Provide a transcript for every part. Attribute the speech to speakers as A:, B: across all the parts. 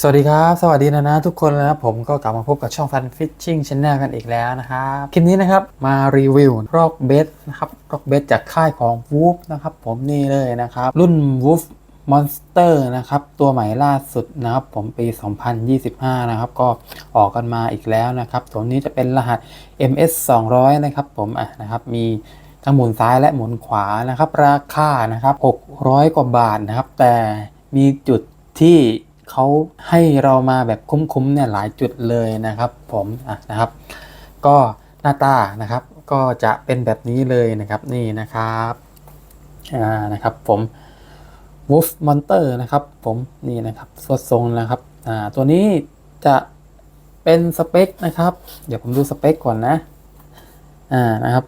A: สวัสดีครับ สวัสดีนะนะทุกคนนะครับผมก็กลับมาพบกับช่องฟันฟิชชิ่งช n แนลกันอีกแล้วนะครับ คลิปนี้นะครับมารีวิวรอกเบสนะครับรอกเบสจากค่ายของ Wolf นะครับผมนี่เลยนะครับ รุ่น Wolf Monster นะครับ ตัวใหม่ล่าสุดนะครับ ผมปี 2025 นะครับ ก็ออกกันมาอีกแล้วนะครับ ตัวนี้จะเป็นรหัส MS 200 นะครับ ผมอะนะครับมีทั้งหมุนซ้ายและหมุนขวานะครับ ราคานะครับ 600 กว่าบาทนะครับ แต่มีจุดที่ เขาให้เรามาแบบคุ้มๆเนี่ยหลายจุดเลยนะครับผมอะนะครับ ก็หน้าตานะครับก็จะเป็นแบบนี้เลยนะครับนี่นะครับอ่านะครับผม Wolf Monster นะครับผมนี่นะครับสวดทรงนะครับอ่าตัวนี้จะเป็นสเปคนะครับ เดี๋ยวผมดูสเปคก่อนนะอ่านะครับ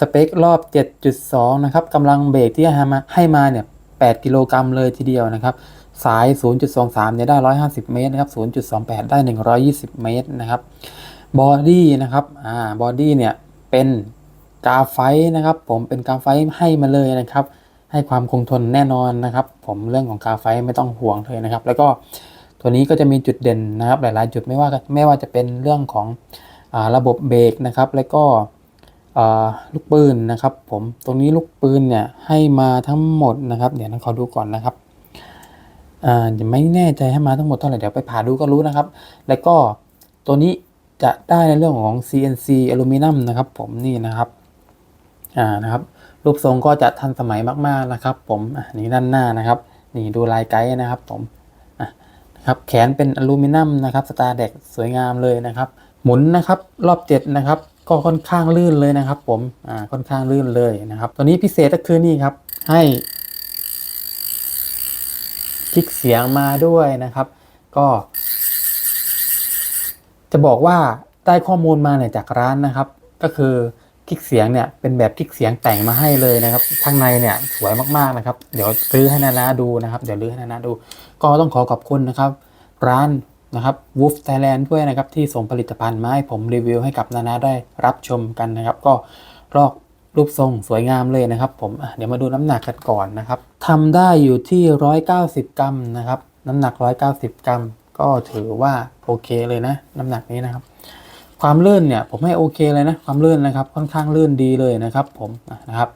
A: สเปครอบ 7.2 นะครับกำลังเบรกที่ให้มาให้มาเนี่ย8กิโลกรัมเลยทีเดียวนะครับ สาย 0.23 เนี่ยได้ 150 เมตรนะครับ 0.28 ได้ 120 เมตรนะครับ บอดี้นะครับ อ่า บอดี้เนี่ย เป็นกาไฟนะครับ ผมเป็นกาไฟให้มาเลยนะครับ ให้ความคงทนแน่นอนนะครับ ผมเรื่องของกาไฟไม่ต้องห่วงเลยนะครับ แล้วก็ตัวนี้ก็จะมีจุดเด่นนะครับ หลาย ๆ จุดไม่ว่าไม่ว่าจะเป็นเรื่องของอาระบบเบรกนะครับ แล้วก็ลูกปืนนะครับ ผม ตรงนี้ลูกปืนเนี่ยให้มาทั้งหมดนะครับ เดี๋ยวนะขอดูก่อนนะครับ ไม่แน่ใจให้มาทั้งหมดเท่าไหร่เดี๋ยวไปผ่าดูก็รู้นะครับ แล้วก็ตัวนี้จะได้ในเรื่องของ CNC อลูมิเนียมนะครับผมนี่นะครับอ่านะครับ รูปทรงก็จะทันสมัยมากๆนะครับ ผมอะนี่ด้านหน้านะครับ นี่ดูลายไกด์นะครับผมอะนะครับแขนเป็นอลูมิเนียมนะครับสตาร์เด็กสวยงามเลยนะครับ หมุนนะครับรอบเจ็ดนะครับ ก็ค่อนข้างลื่นเลยนะครับ ผมอ่าค่อนข้างลื่นเลยนะครับ ตัวนี้พิเศษก็คือนี่ครับให้ คลิกเสียงมาด้วยนะครับ ก็ จะบอกว่าได้ข้อมูลมาเนี่ยจากร้านนะครับ ก็คือคลิกเสียงเนี่ยเป็นแบบคลิกเสียงแต่งมาให้เลยนะครับข้างในเนี่ยสวยมากๆนะครับ เดี๋ยวซื้อให้นานาดูนะครับ เดี๋ยวลื้อให้นานาดู ก็ต้องขอขอบคุณนะครับ ร้านนะครับ Wolf Thailand ด้วยนะครับที่ส่งผลิตภัณฑ์มาให้ผมรีวิวให้กับนานาได้รับชมกันนะครับ ก็รอก รูปทรงสวยงามเลยนะครับ ผมเดี๋ยวมาดูน้ำหนักกันก่อนนะครับทำได้อยู่ที่ 190 กรัมนะครับ น้ำหนัก 190 กรัม ก็ถือว่าโอเคเลยนะ น้ำหนักนี้นะครับ ความลื่นเนี่ยผมให้โอเคเลยนะ ความลื่นนะครับ ค่อนข้างลื่นดีเลยนะครับ ผมนะครับ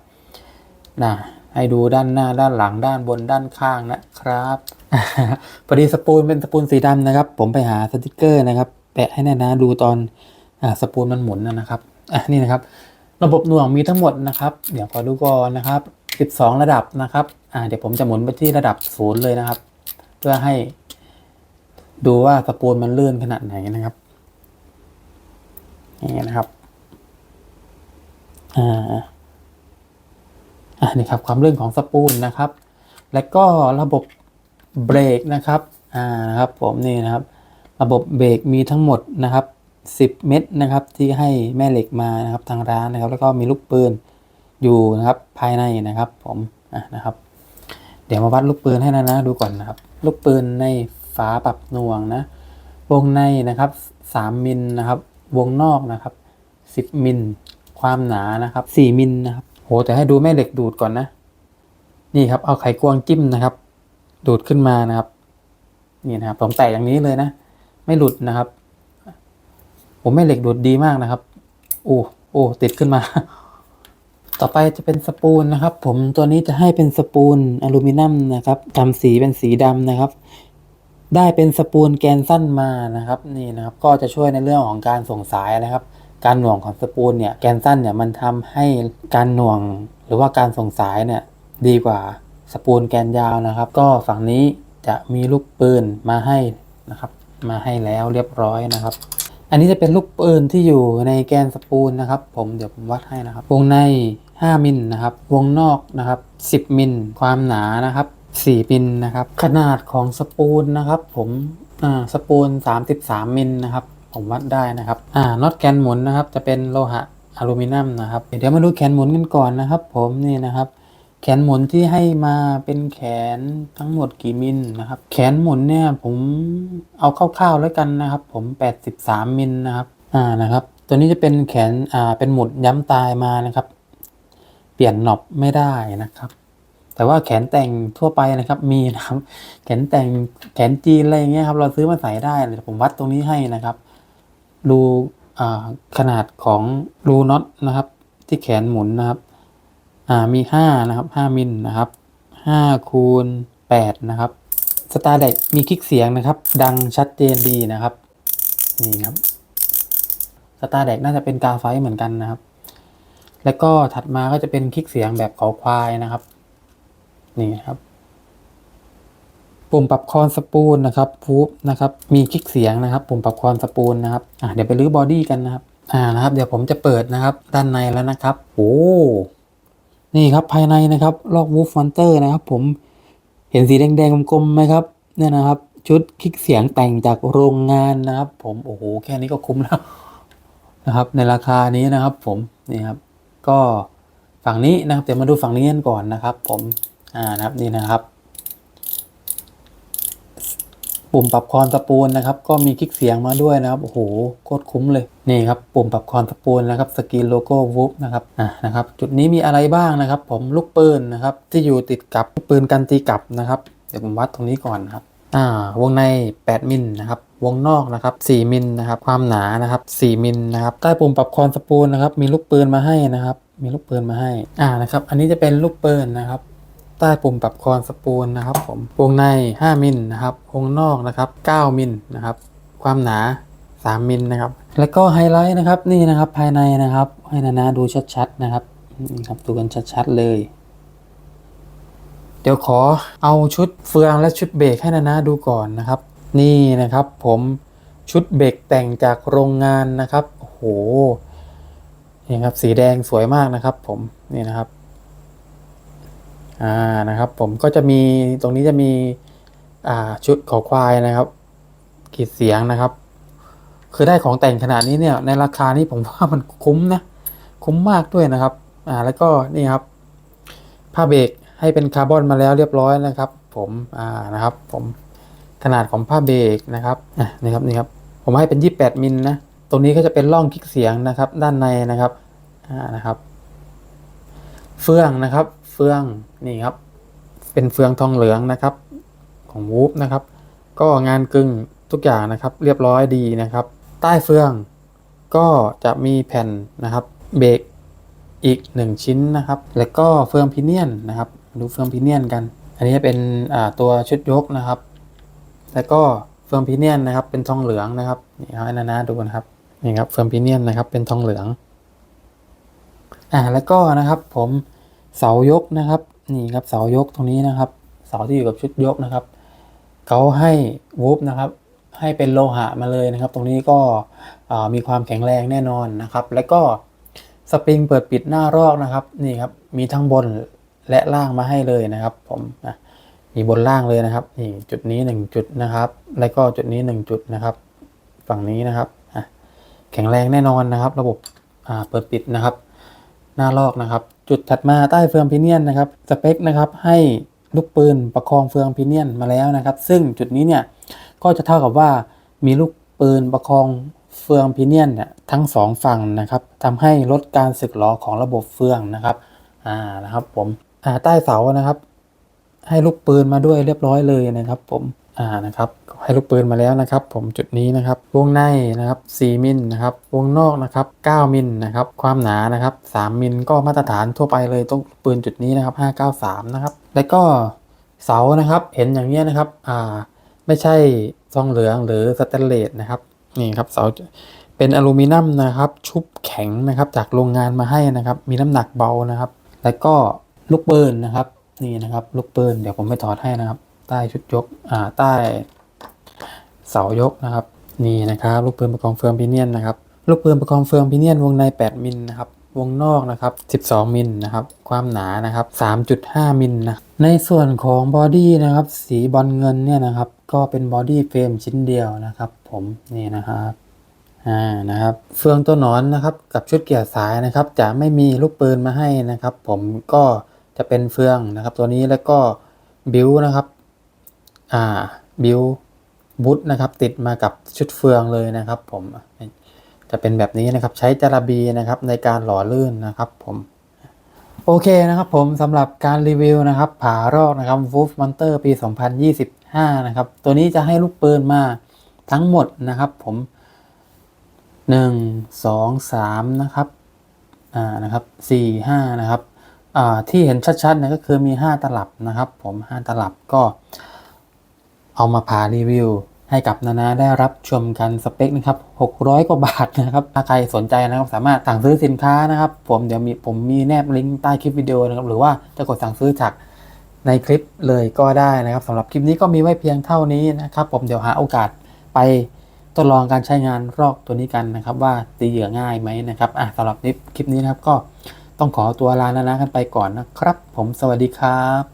A: นะให้ดูด้านหน้าด้านหลังด้านบนด้านข้างนะครับพอดีสปูลเป็นสปูลสีดำนะครับ ผมไปหาสติกเกอร์นะครับ แปะให้แน่นะดูตอนอสปูลมันหมุนนะนะครับอะนี่นะครับ ระบบหน่วงมีทั้งหมดนะครับ เดี๋ยวขอดูก่อนนะครับ 12 ระดับนะครับอ่าเดี๋ยวผมจะหมุนไปที่ระดับศูนย์เลยนะครับ เพื่อให้ดูว่าสปูลมันเลื่อนขนาดไหนนะครับนี่นะครับอ่าอ่านี่ครับความเลื่อนของสปูลนะครับ และก็ระบบเบรกนะครับอ่านะครับผมนี่นะครับ ระบบเบรกมีทั้งหมดนะครับ 10 เม็ดนะครับที่ให้แม่เหล็กมานะครับทางร้านนะครับ แล้วก็มีลูกปืนอยู่นะครับภายในนะครับผมะนะครับ เดี๋ยวมาวัดลูกปืนให้นะนะดูก่อนนะครับ ลูกปืนในฝาปรับหน่วงนะวงในนะครับ 3 มิลนะครับ วงนอกนะครับ 10 มิลความหนานะครับ 4 มิลนะครับโหแต่ให้ดูแม่เหล็กดูดก่อนนะนี่ครับเอาไขควงจิ้มนะครับ ดูดขึ้นมานะครับ นี่นะครับผมแตะอย่างนี้เลยนะ ไม่หลุดนะครับ ผมแม่เหล็กดูดดีมากนะครับ โอ้โอ้ติดขึ้นมา ต่อไปจะเป็นสปูลนะครับ ผมตัวนี้จะให้เป็นสปูลอลูมิเนียมนะครับทำสีเป็นสีดำนะครับ ได้เป็นสปูลแกนสั้นมานะครับ นี่นะครับ ก็จะช่วยในเรื่องของการส่งสายนะครับการหน่วงของสปูลเนี่ยแกนสั้นเนี่ยมันทำให้การหน่วงหรือว่าการส่งสายเนี่ยดีกว่าสปูลแกนยาวนะครับ ก็ฝั่งนี้จะมีลูกปืนมาให้นะครับ มาให้แล้วเรียบร้อยนะครับ อันนี้จะเป็นลูกปืนที่อยู่ในแกนสปูลนะครับ ผมเดี๋ยวผมวัดให้นะครับ วงใน 5 มิลนะครับ วงนอกนะครับ 10 มิล ความหนานะครับ 4 มิลนะครับ ขนาดของสปูลนะครับ ผมอ่าสปูล 33 มิลนะครับ ผมวัดได้นะครับอ่าน็อตแกนหมุนนะครับ จะเป็นโลหะอลูมิเนียมนะครับ เดี๋ยวมาดูแขนหมุนกันก่อนนะครับ ผมนี่นะครับ แขนหมุนที่ให้มาเป็นแขนทั้งหมดกี่มิลนะครับ แขนหมุนเนี่ยผมเอาคร่าวๆแล้วกันนะครับ ผม 83 มิลนะครับอ่านะครับ ตัวนี้จะเป็นแขนอ่าเป็นหมุดย้ำตายมานะครับ เปลี่ยนหนอบไม่ได้นะครับ แต่ว่าแขนแต่งทั่วไปนะครับมีนะครับ แขนแต่งแขนจีนอะไรอย่างเงี้ยครับเราซื้อมาใส่ได้เลยผมวัดตรงนี้ให้นะครับรูอ่าขนาดของรูน็อตนะครับ ที่แขนหมุนนะครับ มีห้านะครับห้ามิลนะครับห้าคูณแปดนะครับสตาร์เด็มีคลิกเสียงนะครับ ดังชัดเจนดีนะครับ นี่ครับสตาร์เด็กน่าจะเป็นกาไฟเหมือนกันนะครับ แล้วก็ถัดมาก็จะเป็นคลิกเสียงแบบขาควายนะครับ นี่ครับ ปุ่มปรับคอนสปูลนะครับฟูบนะครับ มีคลิกเสียงนะครับ ปุ่มปรับคอนสปูลนะครับอะเดี๋ยวไปรื้อบอดี้กันนะครับ อ่านะครับ เดี๋ยวผมจะเปิดนะครับ ด้านในแล้วนะครับ โอ้ นี่ครับภายในนะครับลอกวูฟฟันเตอร์นะครับผมเห็นสีแดงๆกลมๆไหมครับเนี่ยนะครับ ชุดคลิกเสียงแต่งจากโรงงานนะครับ ผมโอ้โหแค่นี้ก็คุ้มแล้วนะครับ ในราคานี้นะครับ ผมนี่ครับ ก็ฝั่งนี้นะครับเดี๋ยวมาดูฝั่งนี้กันก่อนนะครับ ผมอ่านะครับนี่นะครับ ปุ่มปรับคอนสปูลนะครับก็มีคลิกเสียงมาด้วยนะครับโอ้โหโคตรคุ้มเลยนี่ครับปุ่มปรับคอนสปูลนะครับสกรีนโลโก้วูฟนะครับอ่านะครับจุดนี้มีอะไรบ้างนะครับ ผมลูกปืนนะครับที่อยู่ติดกับปืนกันตีกลับนะครับเดี๋ยวผมวัดตรงนี้ก่อนนะครับอ่าวงใน 8 มิลนะครับวงนอกนะครับ4มิลนะครับความหนานะครับ4มิลนะครับใต้ปุ่มปรับคอนสปูลนะครับมีลูกปืนมาให้นะครับมีลูกปืนมาให้อ่านะครับอันนี้จะเป็นลูกปืนนะครับ ใต้ปุ่มปรับคอนสปูลนะครับผมวงใน 5มิลนะครับวงนอกนะครับ 9มิลนะครับ ความหนา 3มิลนะครับ แล้วก็ไฮไลท์นะครับนี่นะครับภายในนะครับ ให้นานาดูชัดๆนะครับนี่ครับดูกันชัดๆเลย เดี๋ยวขอเอาชุดเฟืองและชุดเบรกให้นานาดูก่อนนะครับ นี่นะครับผมชุดเบรกแต่งจากโรงงานนะครับโอ้โหนี่ครับสีแดงสวยมากนะครับ ผมนี่นะครับ อ่านะครับผมก็จะมีตรงนี้จะมีอ่าชุดขอควายนะครับขีดเสียงนะครับ คือได้ของแต่งขนาดนี้เนี่ยในราคานี้ผมว่ามันคุ้มนะคุ้มมากด้วยนะครับอ่าแล้วก็นี่ครับผ้าเบรกให้เป็นคาร์บอนมาแล้วเรียบร้อยนะครับ ผมอ่านะครับ ผมขนาดของผ้าเบรกนะครับอะนี่ครับนี่ครับผมให้เป็น 28มิลนะตรงนี้ก็จะเป็นร่องคลิกเสียงนะครับ ด้านในนะครับอ่านะครับ เฟืองนะครับ ฟืองนี่ครับ เป็นเฟืองทองเหลืองนะครับ ของวูฟนะครับ ก็งานกึ่งทุกอย่างนะครับ เรียบร้อยดีนะครับ ใต้เฟืองก็จะมีแผ่นนะครับเบรกอีก 1 ชิ้นนะครับ แล้วก็เฟืองพิเนียนนะครับ ดูเฟืองพิเนียนกัน อันนี้เป็นตัวชุดยกนะครับ แล้วก็เฟืองพิเนียนนะครับ เป็นทองเหลืองนะครับนี่ครับให้นานาดูนะครับนี่ครับเฟืองพิเนียนนะครับ เป็นทองเหลือง อ่าแล้วก็นะครับผม เสายกนะครับนี่ครับเสายกตรงนี้นะครับ เสาที่อยู่กับชุดยกนะครับเขาให้วูฟนะครับให้เป็นโลหะมาเลยนะครับ ตรงนี้ก็มีความแข็งแรงแน่นอนนะครับ แล้วก็สปริงเปิดปิดหน้ารอกนะครับนี่ครับมีทั้งบนและล่างมาให้เลยนะครับผมนะมีบนล่างเลยนะครับนี่จุดนี้หนึ่งจุดนะครับ แล้วก็จุดนี้หนึ่งจุดนะครับ ฝั่งนี้นะครับแข็งแรงแน่นอนนะครับ ระบบเปิดปิดนะครับ หน้าลอกนะครับ จุดถัดมาใต้เฟืองพิเนียนนะครับสเปคนะครับให้ลูกปืนประคองเฟืองพิเนียนมาแล้วนะครับ ซึ่งจุดนี้เนี่ยก็จะเท่ากับว่ามีลูกปืนประคองเฟืองพิเนียนเนี่ยทั้งสองฝั่งนะครับทำให้ลดการสึกหรอของระบบเฟืองนะครับอ่านะครับผมอ่าใต้เสานะครับ ให้ลูกปืนมาด้วยเรียบร้อยเลยนะครับผม อ่านะครับให้ลูกปืนมาแล้วนะครับ ผมจุดนี้นะครับ วงในนะครับ 4 มิลนะครับ วงนอกนะครับ 9 มิลนะครับ ความหนานะครับ 3 มิลก็มาตรฐานทั่วไปเลยต้องปืนจุดนี้นะครับ 593 นะครับ แล้วก็เสานะครับ เห็นอย่างเนี้ยนะครับ อ่า ไม่ใช่ทองเหลืองหรือสแตนเลสนะครับ นี่ครับเสาเป็นอลูมิเนียมนะครับ ชุบแข็งนะครับ จากโรงงานมาให้นะครับ มีน้ำหนักเบานะครับ แล้วก็ลูกปืนนะครับ นี่นะครับ ลูกปืนเดี๋ยวผมไปถอดให้นะครับ ใต้ชุดยกอ่าใต้เสายกนะครับนี่นะครับลูกปืนประกองเฟืองพิเนียนนะครับลูกปืนประกองเฟืองพิเนียนวงใน 8 มิลนะครับวงนอกนะครับ12 มิลนะครับความหนานะครับ3.5 มิลนะในส่วนของบอดี้นะครับสีบอลเงินเนี่ยนะครับก็เป็นบอดี้เฟรมชิ้นเดียวนะครับ ผมนี่นะครับอ่านะครับเฟืองตัวหนอนนะครับกับชุดเกียร์สายนะครับ จะไม่มีลูกปืนมาให้นะครับ ผมก็จะเป็นเฟืองนะครับ ตัวนี้แล้วก็บิวนะครับ อ่าบิวบุตนะครับ ติดมากับชุดเฟืองเลยนะครับ ผมจะเป็นแบบนี้นะครับใช้จาระบีนะครับในการหล่อลื่นนะครับ ผมโอเคนะครับผมสำหรับการรีวิวนะครับ ผารอกนะครับ Wolf Monster ปี 2025 นะครับ ตัวนี้จะให้ลูกปืนมาทั้งหมดนะครับ ผม 1 2 3 นะครับอ่านะครับ 4 5 นะครับอ่าที่เห็นชัดๆนี่ยก็คือมี 5 ตลับนะครับ ผม 5 ตลับก็ เอามาผ่ารีวิว ให้กับนานาได้รับชมกันสเปคนะครับ 600 กว่าบาทนะครับ ถ้าใครสนใจนะครับสามารถสั่งซื้อสินค้านะครับ ผมเดี๋ยวมีผมมีแนบลิงก์ใต้คลิปวิดีโอนะครับ หรือว่าจะกดสั่งซื้อจากในคลิปเลยก็ได้นะครับสำหรับคลิปนี้ก็มีไว้เพียงเท่านี้นะครับ ผมเดี๋ยวหาโอกาสไปทดลองการใช้งานรอกตัวนี้กันนะครับ ว่าตีเหยื่อง่ายไหมนะครับอะสำหรับคลิปนี้นะครับก็ต้องขอตัวลานานากันไปก่อนนะครับ ผมสวัสดีครับ